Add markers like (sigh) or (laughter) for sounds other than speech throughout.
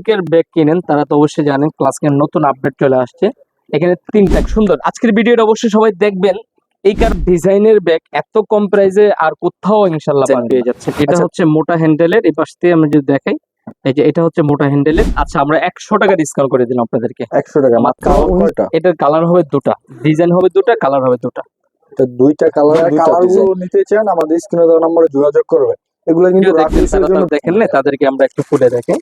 ক্লাসিকের bag কিনেন তারা তো অবশ্যই জানেন ক্লাসিকের নতুন আপডেট চলে আসছে। এখানে তিনটা সুন্দর। আজকের ভিডিওটা অবশ্যই সবাই দেখবেন এইকার ডিজাইনের ব্যাগ এত কম প্রাইসে আর কোথাও ইনশাল্লাহ পেয়ে যাচ্ছে এটা আচ্ছা। হচ্ছে মোটা হ্যান্ডেলের এই পাশ থেকে আমরা যদি দেখাই এই যে এটা হচ্ছে মোটা হ্যান্ডেলের আচ্ছা আমরা একশো টাকা ডিসকাউন্ট করে দিলাম আপনাদেরকে। একশো টাকা মাত্র এটার কালার হবে দুটা। ডিজাইন হবে দুটা কালার হবে দুটা। তো দুইটা কালার দুইটা কালারগুলো design। নিতে চান আমাদের স্ক্রিনে দেওয়া নম্বরে যোগাযোগ করবে এগুলো কিন্তু দেখেন না তাদেরকে আমরা একটু খুলে দেখাই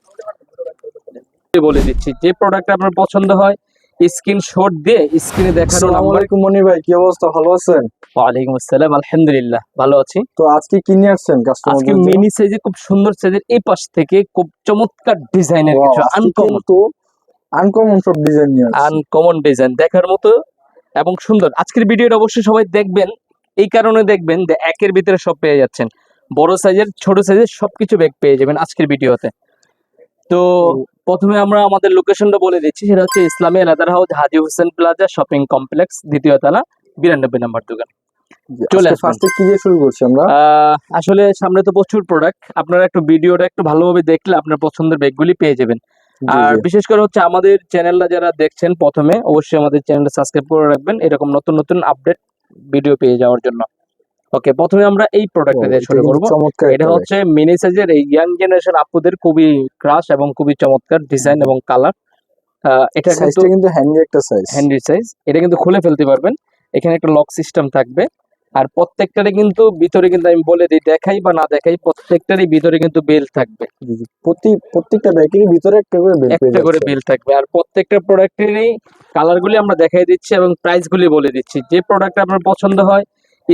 বলে দিচ্ছি যে প্রোডাক্ট আপনার পছন্দ হয় স্ক্রিনশট দিয়ে স্ক্রিনে দেখানো আসসালামু আলাইকুম মনি ভাই কি অবস্থা? ভালো আছেন? ওয়ালাইকুম আসসালাম আলহামদুলিল্লাহ ভালো আছি। তো আজকে কি নিয়ে আসছেন কাস্টমার আজকে মিনি সাইজে খুব সুন্দর সাইজের এই পাশ থেকে খুব চমৎকার ডিজাইনের কিছু আনকমন কিন্তু আনকমন সব ডিজাইন নিয়ে আনকমন ডিজাইন দেখার মতো এবং সুন্দর। আজকের ভিডিওটা অবশ্যই সবাই দেখবেন। এই কারণে দেখবেন যে একের ভিতরে সব পেয়ে যাচ্ছেন। বড় সাইজের ছোট সাইজের সবকিছু ব্যাগ পেয়ে যাবেন আজকের ভিডিওতে তো প্রথমে আমরা আমাদের লোকেশনটা বলে দিচ্ছি সেটা হচ্ছে Islami leather house Haji Hossain plaza shopping complex দ্বিতীয় তলা বিরানব্বই নম্বর দোকান। চলে ফার্স্টে কি দিয়ে শুরু করছি আমরা? আহ, আসলে সামনে তো প্রচুর প্রোডাক্ট আপনারা একটু ভিডিওটা একটু ভালোভাবে দেখলে আপনার পছন্দের ব্যাগগুলি পেয়ে যাবেন। আর বিশেষ করে হচ্ছে আমাদের চ্যানেলটা যারা দেখছেন প্রথমে অবশ্যই আমাদের চ্যানেলটা সাবস্ক্রাইব করে রাখবেন এরকম নতুন নতুন আপডেট ভিডিও পেয়ে যাওয়ার জন্য। ওকে প্রথমে আমরা এই প্রোডাক্টটা দিয়ে শুরু করব। এটা হচ্ছে মিনি সাইজের এই ইয়াং জেনারেশন আপুদের খুবই ক্রাশ এবং খুবই চমৎকার ডিজাইন এবং কালার এটা কিন্তু সাইজটা কিন্তু হ্যান্ডি একটা সাইজ হ্যান্ডি সাইজ এটা কিন্তু খুলে ফেলতে পারবেন। এখানে একটা লক সিস্টেম থাকবে। আর প্রত্যেকটারই কিন্তু ভিতরে কিন্তু আমি বলে দিই দেখাই বা না দেখাই প্রত্যেকটারই ভিতরে কিন্তু বেল থাকবে। প্রতি প্রত্যেকটা ব্যাগের ভিতরে একটা করে বেল একটা করে। বিল থাকবে। আর প্রত্যেকটা প্রোডাক্টেরই কালারগুলি আমরা দেখাই দিচ্ছি এবং প্রাইসগুলি বলে দিচ্ছি। যে প্রোডাক্ট আপনার পছন্দ হয়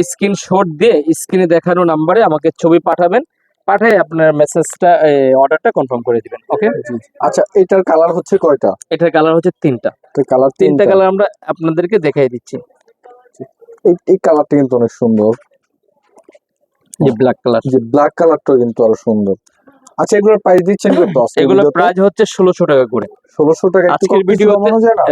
স্ক্রিনশট দিয়ে স্ক্রিনে দেখানো নাম্বারে আমাকে ছবি পাঠাবেন পাঠায় আপনার মেসেজটা অর্ডারটা কনফার্ম করে দিবেন ওকে আচ্ছা এটার কালার হচ্ছে কয়টা? এটার কালার হচ্ছে তিনটা। তো কালার তিনটা কালার আমরা আপনাদেরকে দেখাই দিচ্ছি। এই এই কালারটা কিন্তু অনেক সুন্দর। যে ব্ল্যাক কালার যে ব্ল্যাক কালারটা কিন্তু আরও সুন্দর। আচ্ছা এগুলোর প্রাইস দিচ্ছেন কত (clears throat) এগুলোর প্রাইস হচ্ছে ষোলোশো টাকা করে। ষোলোশো টাকা আজকের ভিডিওতে- কমানো যায় না?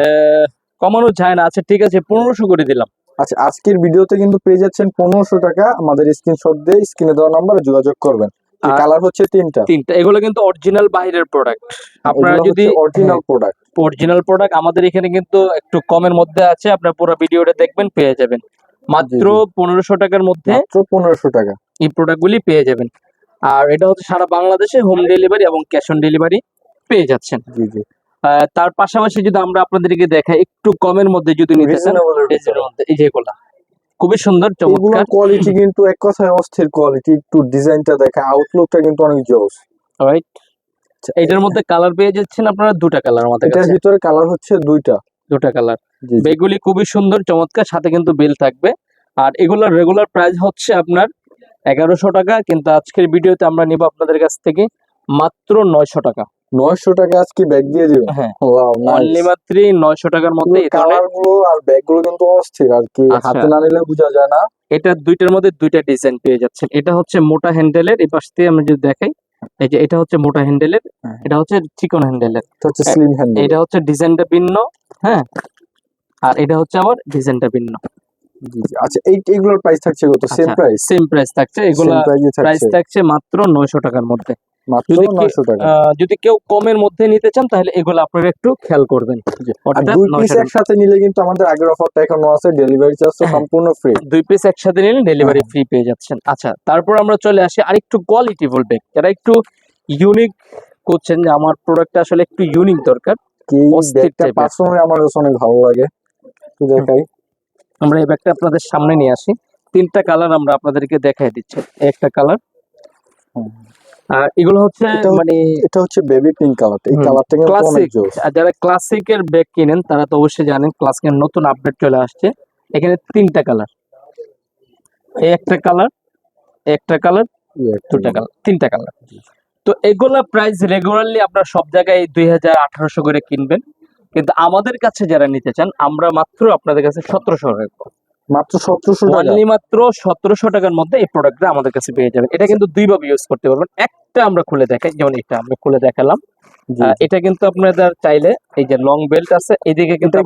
কমানো যায় না। আচ্ছা ঠিক আছে পনেরোশো করে দিলাম। আচ্ছা আজকের ভিডিওতে কিন্তু পেয়ে যাচ্ছেন পনেরোশো টাকা। আমাদের স্ক্রিনশট দিয়ে স্ক্রিনে দেওয়া নাম্বারে যোগাযোগ করবেন। কালার হচ্ছে তিনটা। তিনটা। এগুলো কিন্তু অরিজিনাল বাইরের প্রোডাক্ট আপনারা যদি অরিজিনাল প্রোডাক্ট অরিজিনাল প্রোডাক্ট আমাদের এখানে কিন্তু একটু কমের মধ্যে আছে। আপনার পুরো ভিডিওটা দেখবেন পেয়ে যাবেন। মাত্র পনেরোশো টাকার মধ্যে মাত্র পনেরোশো টাকা। এই প্রোডাক্টগুলি পেয়ে যাবেন। আর এটা হচ্ছে সারা বাংলাদেশে হোম ডেলিভারি এবং ক্যাশ অন ডেলিভারি পেয়ে যাচ্ছেন। জি জি। তার পাশাপাশি যদি আমরা আপনাদেরকে দেখাই একটু কমের মধ্যে যদি নিতে চান এই যেগুলা খুবই সুন্দর চমৎকার। কোয়ালিটি কিন্তু এক কথায় অস্থির কোয়ালিটি একটু ডিজাইনটা দেখা আউটলুকটা কিন্তু অনেক জোস। রাইট এটার মধ্যে কালার পেয়ে যাচ্ছেন আপনারা দুটা কালার আমাদের এটার ভিতরে কালার হচ্ছে দুইটা। দুটা কালার। বেগুলি খুবই সুন্দর চমৎকার সাথে কিন্তু বেল থাকবে। আর এগুলোর রেগুলার প্রাইস হচ্ছে আপনার এগারোশো টাকা কিন্তু আজকের ভিডিওতে আমরা নিব আপনাদের কাছ থেকে মাত্র নয়শো টাকা। নয়শো টাকা আজকে ব্যাগ দিয়ে দিবেন হ্যাঁ। ওয়াও অনলি মাত্র নয়শো টাকার মধ্যে এই কালারগুলো আর ব্যাগগুলো কিন্তু অস্থির আর কি। আচ্ছা। হাতে না নিলে বোঝা যায় না। এটা দুইটার মধ্যে দুইটা ডিজাইন পেয়ে যাচ্ছেন। এটা হচ্ছে মোটা হ্যান্ডেলের এই পাশ থেকে আমরা যদি দেখাই এই যে এটা হচ্ছে মোটা হ্যান্ডেলের হ্যাঁ। এটা হচ্ছে চিকন হ্যান্ডেলের এটা হচ্ছে স্লিম হ্যান্ড এটা হচ্ছে ডিজাইনটা ভিন্ন হ্যাঁ। আর এটা হচ্ছে আবার ডিজাইনটা ভিন্ন। আচ্ছা এই এইগুলোর প্রাইস থাকছে কত? সেম প্রাইস সেম প্রাইস থাকছে। এগুলা প্রাইসে থাকছে মাত্র নয়শো টাকার মধ্যে। যদি কি- 900 টাকা। যদি কেউ কমের মধ্যে নিতে চান তাহলে এগুলো আপনারা একটু খেয়াল করবেন। দুই পিস একসাথে নিলে কিন্তু আমাদের আগের অফারটা এখনও আছে ডেলিভারি চার্জ হ্যাঁ। সম্পূর্ণ ফ্রি দুই পিস একসাথে নিলে ডেলিভারি ফ্রি পেয়ে যাচ্ছেন। আচ্ছা তারপর আমরা চলে আসি আরেকটু কোয়ালিটি বলবে যারা একটু ইউনিক করছেন যে আমার প্রোডাক্টটা আসলে একটু ইউনিক দরকার এর। পার্সোনালি আমার অনেক ভালো লাগে দেখাই। আমরা এই ব্যাগটা আপনাদের সামনে নিয়ে আসি। তিনটা কালার আমরা আপনাদেরকে দেখাই দিচ্ছি। একটা কালার। আর এগুলো হচ্ছে মানে এটা হচ্ছে বেবি পিঙ্ক কালারটা এই কালারটা কিন্তু অনেক জোস। যারা ক্লাসিকের ব্যাগ কিনেন তারা তো অবশ্যই জানেন ক্লাসিকের নতুন আপডেট চলে আসছে। এখানে তিনটা কালার এই একটা কালার একটা কালার দুটা কালার তিনটা কালার তো এগুলা প্রাইস রেগুলারলি আপনার সব জায়গায় দুই হাজার আঠারোশো করে কিনবেন। কিন্তু আমাদের কাছে যারা নিতে চান আমরা মাত্র আপনাদের কাছে সতেরোশো রাখব মাত্র সতেরোশো অনলি মাত্র সতেরোশো টাকার মধ্যে এই প্রোডাক্টটা আমাদের কাছে পেয়ে যাবেন। এটা কিন্তু দুইভাবে ইউজ করতে পারবেন। একটা আমরা খুলে দেখাই যেমন এটা আমরা খুলে দেখালাম। এটা কিন্তু আপনাদের চাইলে এই যে লং বেল্ট আছে এদিকে কিন্তু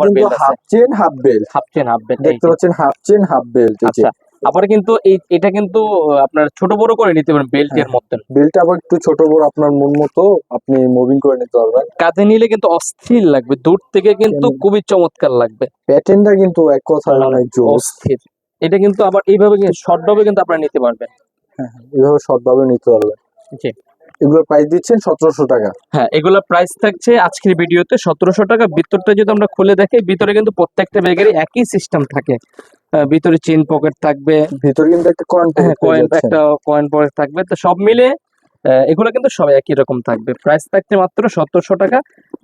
half chain half belt half chain half belt দেখতে পাচ্ছেন হাফ চেন হাফ বেল্ট আচ্ছা আবার কিন্তু এই এটা কিন্তু আপনার ছোট বড় করে নিতে পারেন বেল্টের মধ্যে। বেলটা আবার একটু ছোট বড় আপনার মন মতো আপনি মুভিং করে নিতে পারবেন। কাঁধে নিলে কিন্তু অস্থির লাগবে দূর থেকে কিন্তু খুবই চমৎকার লাগবে। প্যাটার্নটা কিন্তু এক কথায় অনেক জোস অস্থির। এটা কিন্তু আবার এইভাবে শর্ট ভাবে কিন্তু আপনারা নিতে পারবেন। এভাবে সৎভাবে নিতে পারবেন। জি। এগুলোর প্রাইস দিচ্ছেন সতেরোশো টাকা। হ্যাঁ এগুলোর প্রাইস থাকছে আজকের ভিডিওতে সতেরোশো টাকা। ভিতরটা যদি আমরা খুলে দেখি ভিতরে কিন্তু প্রত্যেকটা ব্যাগেরই একই সিস্টেম থাকে। ভিতরে চেন পকেট থাকবে। ভিতরে কিন্তু একটা কয়েন কয়েন একটা কয়েন পকেট থাকবে। তো সব মিলে এগুলো কিন্তু সব একই রকম থাকবে। প্রাইস থাকছে মাত্র সতেরোশো টাকা।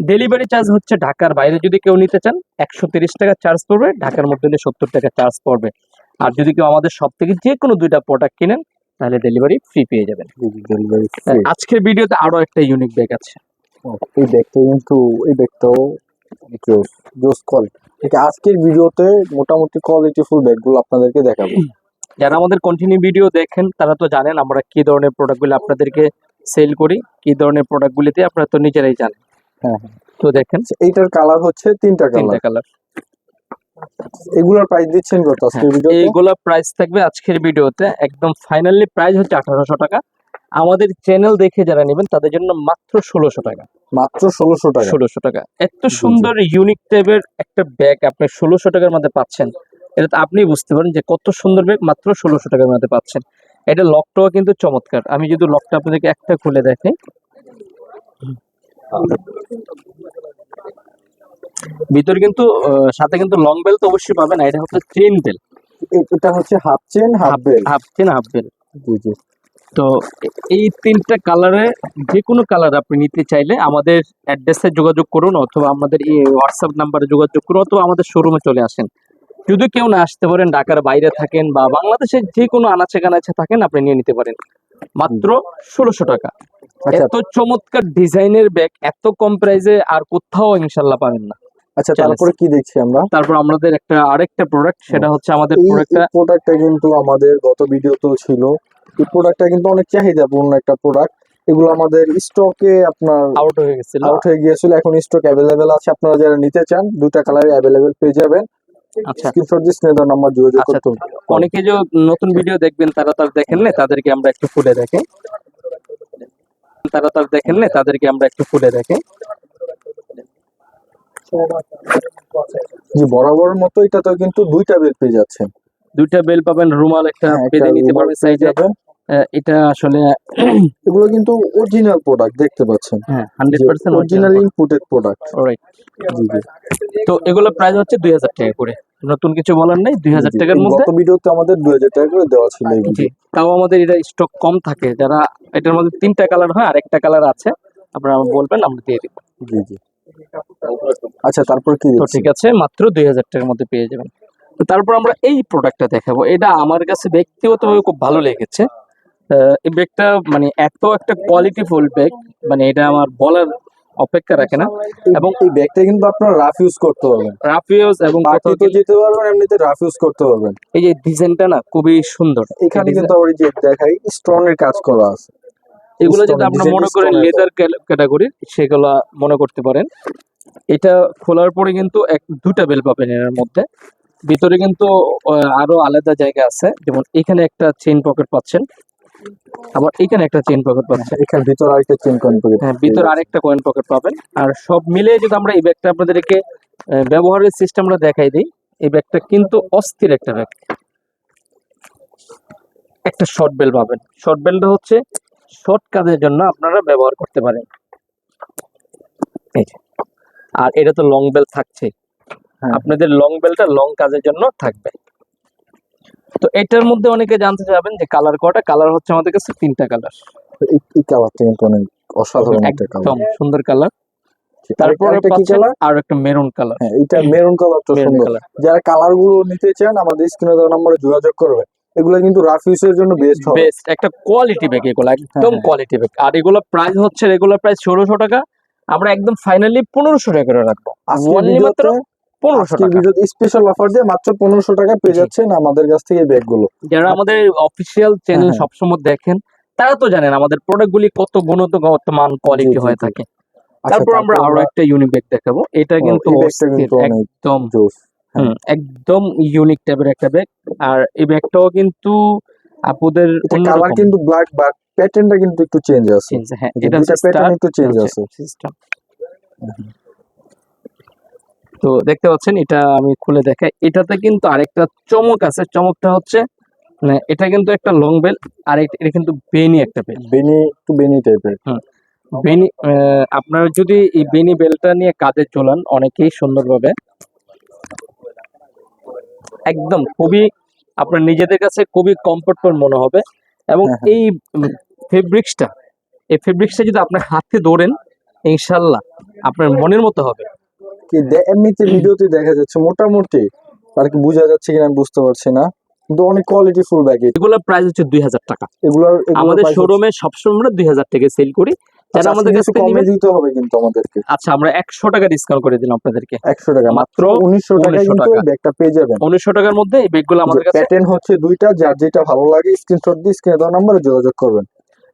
ডেলিভারি চার্জ হচ্ছে ঢাকার বাইরে। যদি কেউ নিতে চান একশো তিরিশ টাকা চার্জ পড়বে। ঢাকার মধ্যে হলে সত্তর টাকা চার্জ পড়বে। আর যদি কেউ আমাদের সব থেকে যে কোনো দুইটা প্রোডাক্ট কিনেন তাহলে ডেলিভারি ফ্রি পেয়ে যাবেন। ডেলিভারি আজকের ভিডিওতে আরও একটা ইউনিক ব্যাগ আছে। এই ব্যাগটা কিন্তু এই ব্যাগটাও জোস জোস কোয়ালিটি ঠিক আজকের ভিডিওতে মোটামুটি কোয়ালিটিফুল ব্যাগগুলো আপনাদেরকে দেখাবো। (clears throat) যারা আমাদের কন্টিনিউ ভিডিও দেখেন তারা তো জানেন আমরা কি ধরনের প্রোডাক্টগুলো আপনাদেরকে সেল করি কি ধরনের প্রোডাক্টগুলিতে আপনারা তো নিজেরাই জানেন। হ্যাঁ, হ্যাঁ। তো দেখেন। আচ্ছা, এইটার কালার হচ্ছে তিনটা তিনটা কালার কালার এগুলোর প্রাইস দিচ্ছেন কত আজকের ভিডিওতে? এইগুলা প্রাইস থাকবে আজকের ভিডিওতে। একদম ফাইনালি প্রাইস হচ্ছে আঠারোশো টাকা। আমাদের চ্যানেল দেখে যারা নেবেন তাদের জন্য মাত্র ষোলোশো টাকা। মাত্র ষোলোশো টাকা। ষোলোশো টাকা। এত। সুন্দর ইউনিক টাইপের একটা ব্যাগ আপনি ষোলোশো টাকার মধ্যে পাচ্ছেন। এটা তো আপনি বুঝতে পারেন যে কত সুন্দর ব্যাগ মাত্র ষোলোশো টাকার মধ্যে পাচ্ছেন। এটা লকটাও কিন্তু চমৎকার। আমি যদি লকটা আপনাদেরকে একটা খুলে দেখাই ভিতরে কিন্তু সাথে কিন্তু লং বেল তো অবশ্যই পাবেন। এটা হচ্ছে চেন বেল এটা হচ্ছে half chain half belt half chain half belt জি জি। তো এই তিনটা কালারে যে কোনো কালার আপনি নিতে চাইলে আমাদের অ্যাড্রেসে যোগাযোগ করুন অথবা আমাদের এই হোয়াটসঅ্যাপ নাম্বারে যোগাযোগ করুন অথবা আমাদের শোরুমে চলে আসেন। যদি কেউ না আসতে পারেন ঢাকার বাইরে থাকেন বা বাংলাদেশের যে কোনো আনাচে কানাচে থাকেন আপনি নিয়ে নিতে পারেন। মাত্র ষোলোশো টাকা। আচ্ছা। এত চমৎকার ডিজাইনের ব্যাগ এত কম প্রাইসে আর কোথাও ইনশাল্লাহ পাবেন না। আচ্ছা তারপরে কি দেখছি আমরা? তারপর আমাদের একটা আরেকটা প্রোডাক্ট সেটা হচ্ছে আমাদের প্রোডাক্টটা কিন্তু আমাদের গত ভিডিওতেও ছিল। এই প্রোডাক্টটা কিন্তু অনেক চাহিদাপূর্ণ একটা প্রোডাক্ট এগুলো আমাদের স্টকে আপনার আউট হয়ে গেছিল। আউট হয়ে গিয়েছিল এখন স্টক অ্যাভেলেবেল আছে। আপনারা যারা নিতে চান দুটা কালারে অ্যাভেলেবেল পেয়ে যাবেন। আচ্ছা। স্ক্রিনশট দিয়ে স্ক্রিনে নাম্বার যোগাযোগ আচ্ছা, করতে অনেকে যে নতুন ভিডিও দেখবেন তারা তার দেখেন না তাদেরকে আমরা একটু খুলে দেখে। তারা তার দেখেন না তাদেরকে আমরা একটু খুলে দেখে। জি বরাবরের মতো এটাতেও কিন্তু দুইটা বেল পেয়ে যাচ্ছেন। দুইটা বেল পাবেন রুমাল একটা হ্যাঁ, বেঁধে নিতে পারবেন সাইডে এটা আসলে (clears throat) এগুলো কিন্তু অরিজিনাল প্রোডাক্ট দেখতে পাচ্ছেন। হ্যাঁ hundred percent original imported product জি জি। তো এগুলো প্রাইস হচ্ছে দুই হাজার টাকা করে। নতুন কিছু বলার নেই দুই হাজার টাকার মধ্যে। গত ভিডিওতে আমাদের দুই হাজার টাকা করে দেওয়া ছিল জি তাও আমাদের এটা স্টক কম থাকে। যারা এটার মধ্যে তিনটা কালার হয় আর একটা কালার আছে আপনারা বলবেন আমরা দিয়ে দিব। জি জি। আচ্ছা তারপর কি তো ঠিক আছে মাত্র দুই হাজার টাকার মধ্যে পেয়ে যাবেন। তারপর আমরা এই প্রোডাক্টটা দেখাবো। এটা আমার কাছে ব্যক্তিগতভাবে খুব ভালো লেগেছে। এই ব্যাগটা মানে এত একটা কোয়ালিটি ফুল ব্যাগ মানে এটা আমার বলার অপেক্ষা রাখে না। এবং এই ব্যাগটা কিন্তু আপনারা রাফ ইউজ করতে পারবেন। রাফিওস এবং কোথাও গেলে- যেতে পারবেন এমনিতে রাফ ইউজ করতে পারবেন। এই যে ডিজাইনটা না খুবই সুন্দর। এখানে কিন্তু এই যে দেখাই স্টোন এর কাজ করা আছে। এগুলো যদি আপনার মনে করেন লেদার ক্যাটাগরি সেগুলো মনে করতে পারেন। এটা খোলার পরে কিন্তু এক দুটা বেল পাবেন এর মধ্যে। ভিতরে কিন্তু আরও আলাদা জায়গা আছে। যেমন এখানে একটা চেইন পকেট পাচ্ছেন। আবার এখানে একটা চেইন পকেট পাচ্ছেন। এখানে ভিতরে আরেকটা চেন কয়েন পকেট হ্যাঁ ভিতরে আরেকটা কয়েন পকেট পাবেন। আর সব মিলিয়ে যদি আমরা এই ব্যাগটা আপনাদেরকে ব্যবহারের সিস্টেমটা দেখাই দিই এই ব্যাগটা কিন্তু অস্থির একটা ব্যাগ। একটা শর্ট বেল পাবেন। শর্ট বেলটা হচ্ছে শর্ট কাজের জন্য আপনারা ব্যবহার করতে পারেন। এই। আর এটা তো লং বেল থাকছে হ্যাঁ। আপনাদের লং বেলটা লং কাজের জন্য থাকবে। তো এটার মধ্যে অনেকে জানতে চাবেন যে কালার কটা? কালার হচ্ছে আমাদের কাছে তিনটা কালার এই কালারটা কিন্তু অনেক অসাধারণ একটা একদম কালার সুন্দর কালার তারপরে কি কালার আর একটা মেরুন কালার হ্যাঁ এটা মেরুন কালারটা মেরুন সুন্দর। কালার যারা কালারগুলো নিতে চান আমাদের স্ক্রিনে দেওয়া নম্বরে যোগাযোগ করবেন এগুলো কিন্তু রাফ ইউজের জন্য বেস্ট হবে। বেস্ট একটা কোয়ালিটি ব্যাগ এগুলো একদম হ্যাঁ। কোয়ালিটি ব্যাগ আর এগুলো প্রাইস হচ্ছে রেগুলার প্রাইস ষোলোশো টাকা। আমরা একদম ফাইনালি পনেরোশো টাকা করে রাখব। মাত্র পনেরোশো টাকা। স্পেশাল অফার দিয়ে মাত্র পনেরোশো টাকা পেয়ে। যাচ্ছেন আমাদের কাছ থেকে ব্যাগগুলো যারা আমাদের অফিসিয়াল চ্যানেল হ্যাঁ। সবসময় দেখেন তারা তো জানেন আমাদের প্রোডাক্ট গুলি কত গুণত কত মান কোয়ালিটি হয়ে থাকে। আচ্ছা, তারপর আমরা আরও একটা ইউনিক ব্যাগ দেখাবো। এটা কিন্তু একদম হুম, একদম ইউনিক টাইপের একটা ব্যাগ আর এই ব্যাগটাও কিন্তু আপুদের কালার কিন্তু ব্ল্যাক বাট প্যাটার্নটা কিন্তু একটু চেঞ্জ আছে। হ্যাঁ এটা প্যাটার্ন একটু চেঞ্জ আছে। সিস্টেম তো দেখতে পাচ্ছেন এটা আমি খুলে দেখাই। এটাতে কিন্তু আরেকটা চমক আছে। চমকটা হচ্ছে মানে এটা কিন্তু একটা লং বেল আর এটা কিন্তু বেনি একটা বেল বেনি একটু বেনি টাইপের বেনি আপনারা যদি এই বেনি বেলটা নিয়ে কাজে চলান অনেকেই সুন্দরভাবে একদম খুবই আপনার নিজেদের কাছে খুবই কমফোর্টেবল মনে হবে। এবং হ্যাঁ, হ্যাঁ। এই ফেব্রিক্সটা এই ফেব্রিক্সটা যদি আপনার হাতে ধরেন ইনশাল্লাহ আপনার মনের মতো হবে। কি এমনিতে ভিডিওতে দেখা যাচ্ছে মোটামুটি আর কি বোঝা যাচ্ছে কিনা আমি বুঝতে পারছি না। কিন্তু অনেক কোয়ালিটি ফুল ব্যাগ এগুলোর প্রাইস হচ্ছে দুই হাজার টাকা। এগুলোর আমাদের শোরুমে সবসময় আমরা দুই হাজার টাকা সেল করি। আচ্ছা, যারা আমাদের আজকে কাছ কিছু থেকে কমে দিতে হবে কিন্তু আমাদেরকে। আচ্ছা আমরা একশো টাকা ডিসকাউন্ট করে দিলাম আপনাদেরকে। একশো টাকা মাত্র মাত্র উনিশশো টাকায় 1900 টাকা। ব্যাগটা পেয়ে যাবেন। উনিশশো টাকার মধ্যে এই ব্যাগগুলো আমাদের কাছে প্যাটার্ন হচ্ছে দুইটা যার যেটা ভালো লাগে স্ক্রিনশট দিয়ে স্ক্রিনে দেওয়া নাম্বারে যোগাযোগ করবেন।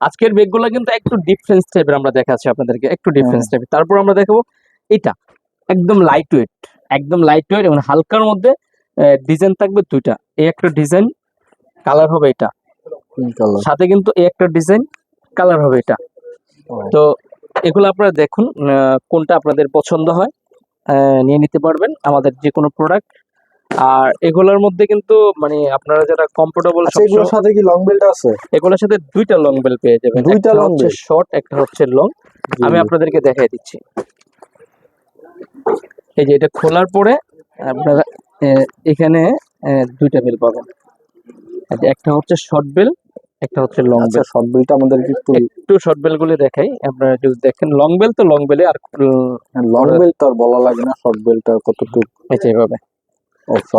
আজকের ব্যাগগুলো কিন্তু একটু ডিফারেন্স টাইপের আমরা দেখাচ্ছি আপনাদেরকে একটু ডিফারেন্স হ্যাঁ। টাইপের তারপর আমরা দেখাবো এটা। একদম লাইট ওয়েট একদম লাইট ওয়েট এবং হালকার মধ্যে ডিজাইন থাকবে দুইটা। এই একটা ডিজাইন কালার হবে এটা। সাথে কিন্তু এই একটা ডিজাইন কালার হবে এটা। তো এগুলো আপনারা দেখুন কোনটা আপনাদের পছন্দ হয় নিয়ে নিতে পারবেন আমাদের যে কোনো প্রোডাক্ট আর এগুলোর মধ্যে কিন্তু মানে আপনারা যারা কমফোর্টেবল আচ্ছা এগুলোর সাথে কি লং বেল্ট আছে? এগুলোর সাথে দুইটা লং বেল পেয়ে যাবেন। দুইটা long হচ্ছে শর্ট একটা হচ্ছে লং আমি আপনাদেরকে দেখাই দিচ্ছি। এই যে এটা খোলার পরে আপনারা এখানে দুইটা বেল পাবেন। একটা হচ্ছে শর্ট বেল একটা হচ্ছে লং বেল সব বেলটা আমাদের একটু একটু শর্ট বেলগুলো দেখাই আপনারা যদি দেখেন লং বেল তো লং বেলে আর লং বেল তো আর বলা লাগে না শর্ট বেলটা কতটুকু। এই যে এভাবে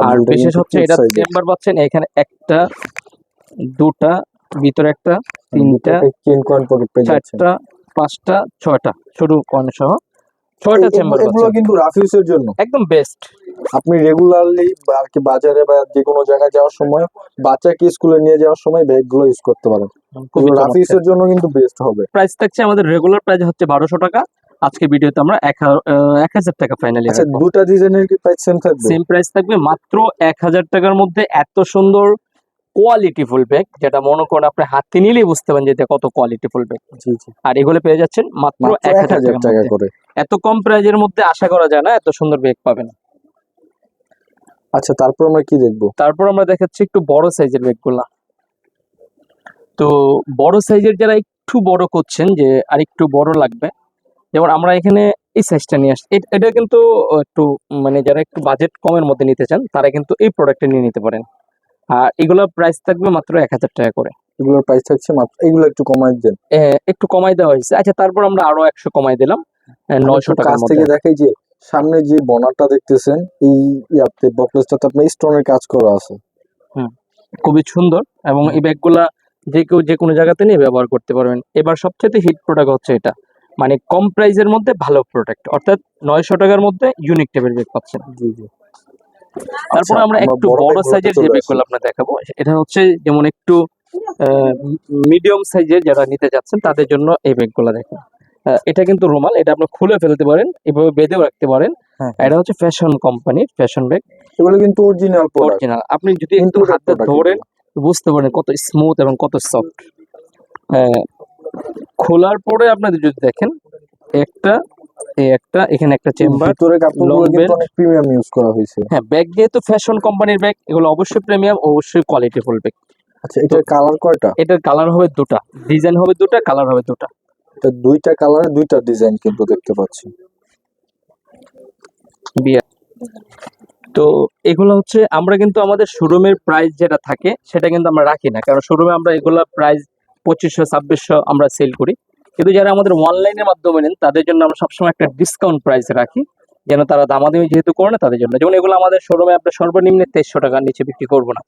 আর বিশেষ হচ্ছে এটা চেম্বার পাচ্ছেন এখানে একটা দুটা ভিতরে একটা তিনটা চেন কয়েন পকেট পেয়ে যাচ্ছে চারটা পাঁচটা ছয়টা শুরু কর্ন সহ। ছয়টা চেম্বার এগুলো কিন্তু রাফ ইউজের জন্য। একদম বেস্ট আপনি রেগুলারলি আর কি বাজারে বা যে কোনো জায়গায় যাওয়ার সময় বাচ্চাকে স্কুলে নিয়ে যাওয়ার সময় ব্যাগগুলো ইউজ করতে পারেন। খুবই রাফ ইউজের জন্য কিন্তু বেস্ট হবে। প্রাইস থাকছে আমাদের রেগুলার প্রাইস হচ্ছে বারোশো টাকা। আজকে ভিডিওতে আমরা এক হাজার টাকা ফাইনালি আচ্ছা দুটা ডিজাইনের কি প্রাইস সেম থাকবে? সেম প্রাইস থাকবে মাত্র এক হাজার টাকার মধ্যে এত সুন্দর কোয়ালিটি ফুল ব্যাগ যেটা মনে করেন আপনি হাতে নিলেই বুঝতে পারেন যে এটা কত কোয়ালিটি ফুল ব্যাগ আর এগুলো পেয়ে যাচ্ছেন মাত্র এক হাজার টাকা করে। এত কম প্রাইজের মধ্যে আশা করা যায় না এত সুন্দর ব্যাগ পাবেন। আচ্ছা তারপর আমরা কি দেখব? তারপর আমরা দেখাচ্ছি একটু বড় সাইজের ব্যাগগুলা তো বড় সাইজের যারা একটু বড় করছেন যে আর একটু বড় লাগবে যেমন আমরা এখানে এই সাইজটা নিয়ে আসছি এটা কিন্তু একটু মানে যারা একটু বাজেট কমের মধ্যে নিতে চান তারা কিন্তু এই প্রোডাক্টটা নিয়ে নিতে পারেন। আর এগুলোর প্রাইস থাকবে মাত্র এক হাজার টাকা করে। এগুলোর প্রাইস থাকছে মাত্র এগুলো একটু কমাই দেন। একটু কমাই দেওয়া হয়েছে। আচ্ছা তারপর আমরা আরও একশো কমাই দিলাম নয়শো কাছ থেকে দেখাই যে সামনে যে বনারটা দেখতেছেন এই ইয়াতে বকলেসটাতে আপনার স্টোনের কাজ করা আছে। খুবই সুন্দর এবং এই ব্যাগগুলা যে কেউ যে কোনো জায়গাতে নিয়ে ব্যবহার করতে পারবেন। এবার সবচেয়ে হিট প্রোডাক্ট হচ্ছে এটা। মানে কম প্রাইসের মধ্যে ভালো প্রোডাক্ট অর্থাৎ নয়শো টাকার মধ্যে ইউনিক টাইপের ব্যাগ পাচ্ছেন। জি জি। তারপরে আচ্ছা, আমরা একটু বড় সাইজের যে। ব্যাগগুলো আপনার দেখাবো এটা হচ্ছে যেমন একটু মিডিয়াম সাইজের যারা নিতে যাচ্ছেন তাদের জন্য এই ব্যাগগুলো দেখেন। এটা কিন্তু রুমাল এটা আপনি খুলে ফেলতে পারেন এভাবে বেঁধেও রাখতে পারেন। হ্যাঁ এটা হচ্ছে ফ্যাশন কোম্পানির ফ্যাশন ব্যাগ এগুলো কিন্তু অরিজিনাল অরিজিনাল আপনি যদি কিন্তু হাতে ধরেন বুঝতে পারেন কত স্মুথ এবং কত সফট খোলার পরে আপনাদের যদি দেখেন একটা একটা এখানে একটা চেম্বার ভিতরে কাপড়গুলো কিন্তু অনেক প্রিমিয়াম ইউজ করা হয়েছে। হ্যাঁ ব্যাগ যেহেতু ফ্যাশন কোম্পানির ব্যাগ এগুলো অবশ্যই প্রিমিয়াম অবশ্যই কোয়ালিটি ফুল ব্যাগ আচ্ছা এটার কালার কয়টা? এটার কালার হবে দুটা। ডিজাইন হবে দুটা কালার হবে দুটা। এটা দুইটা কালারে দুইটা ডিজাইন কিন্তু দেখতে পাচ্ছি। তো এগুলো হচ্ছে আমরা কিন্তু আমাদের শোরুমের প্রাইস যেটা থাকে সেটা কিন্তু আমরা রাখি না। কারণ শোরুমে আমরা এগুলো প্রাইস পঁচিশশো ছাব্বিশশো আমরা সেল করি। কিন্তু যারা আমাদের অনলাইনের মাধ্যমে নেন তাদের জন্য আমরা সবসময় একটা ডিসকাউন্ট প্রাইস রাখি। যেন তারা দামাদামি যেহেতু করে না তাদের জন্য। যেমন এগুলো আমাদের শোরুমে আমরা সর্বনিম্ন তেইশশো টাকার নিচে বিক্রি করব না।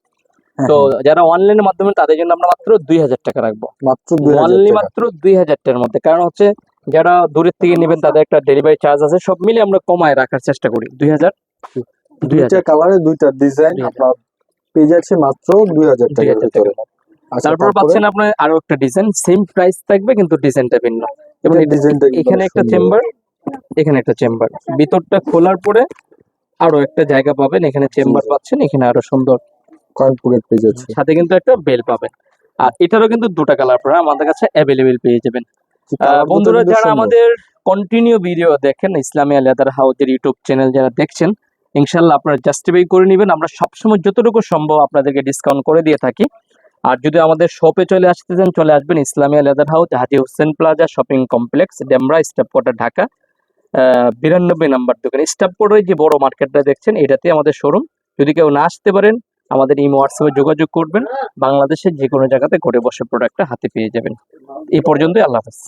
হ্যাঁ, তো যারা অনলাইনের মাধ্যমে তাদের জন্য আমরা মাত্র দুই হাজার টাকা রাখব। মাত্র অনলি মাত্র দুই হাজার টাকার মধ্যে। কারণ হচ্ছে যারা দূরের থেকে নেবেন তাদের একটা ডেলিভারি চার্জ আছে। সব মিলে আমরা কমায় রাখার চেষ্টা করি। দুই হাজার? দুই দুইটা হাজার কালারে দুইটা ডিজাইন পেয়ে যাচ্ছে মাত্র দুই হাজার দুই টাকার ভিতরে। টাকা। তারপর তারপরে? পাচ্ছেন আপনার আরও একটা ডিজাইন সেম প্রাইস থাকবে কিন্তু ডিজাইনটা ভিন্ন। এবং ডিজাইনটা এখানে একটা চেম্বার এখানে একটা চেম্বার ভিতরটা খোলার পরে আরও একটা জায়গা পাবেন এখানে চেম্বার পাচ্ছেন এখানে আরও সুন্দর কয়েন পকেট পেয়ে যাচ্ছে। সাথে কিন্তু একটা বেল পাবেন। আর এটারও কিন্তু দুটা কালার পরে আমাদের কাছে অ্যাভেলেবেল পেয়ে যাবেন। বন্ধুরা যারা আমাদের কন্টিনিউ ভিডিও দেখেন ইসলামী আলাদার হাউজের ইউটিউব চ্যানেল যারা দেখছেন ইনশাল্লাহ আপনারা জাস্টিফাই করে নেবেন। আমরা সবসময় যতটুকু সম্ভব আপনাদেরকে ডিসকাউন্ট করে দিয়ে থাকি। আর যদি আমাদের শপে চলে আসতে চান চলে আসবেন Islamia leather house, Haji Hossain plaza shopping complex, Demra staff quarter Dhaka বিরানব্বই নাম্বার দোকান। স্টাফ কোয়ার্টারে যে বড় মার্কেটটা দেখছেন এটাতে আমাদের শোরুম যদি কেউ না আসতে পারেন, আমাদের ইমো হোয়াটসঅ্যাপে যোগাযোগ করবেন। বাংলাদেশের যে কোনো জায়গাতে ঘরে বসে প্রোডাক্টটা হাতে পেয়ে যাবেন। এই পর্যন্তই, আল্লাহ হাফেজ।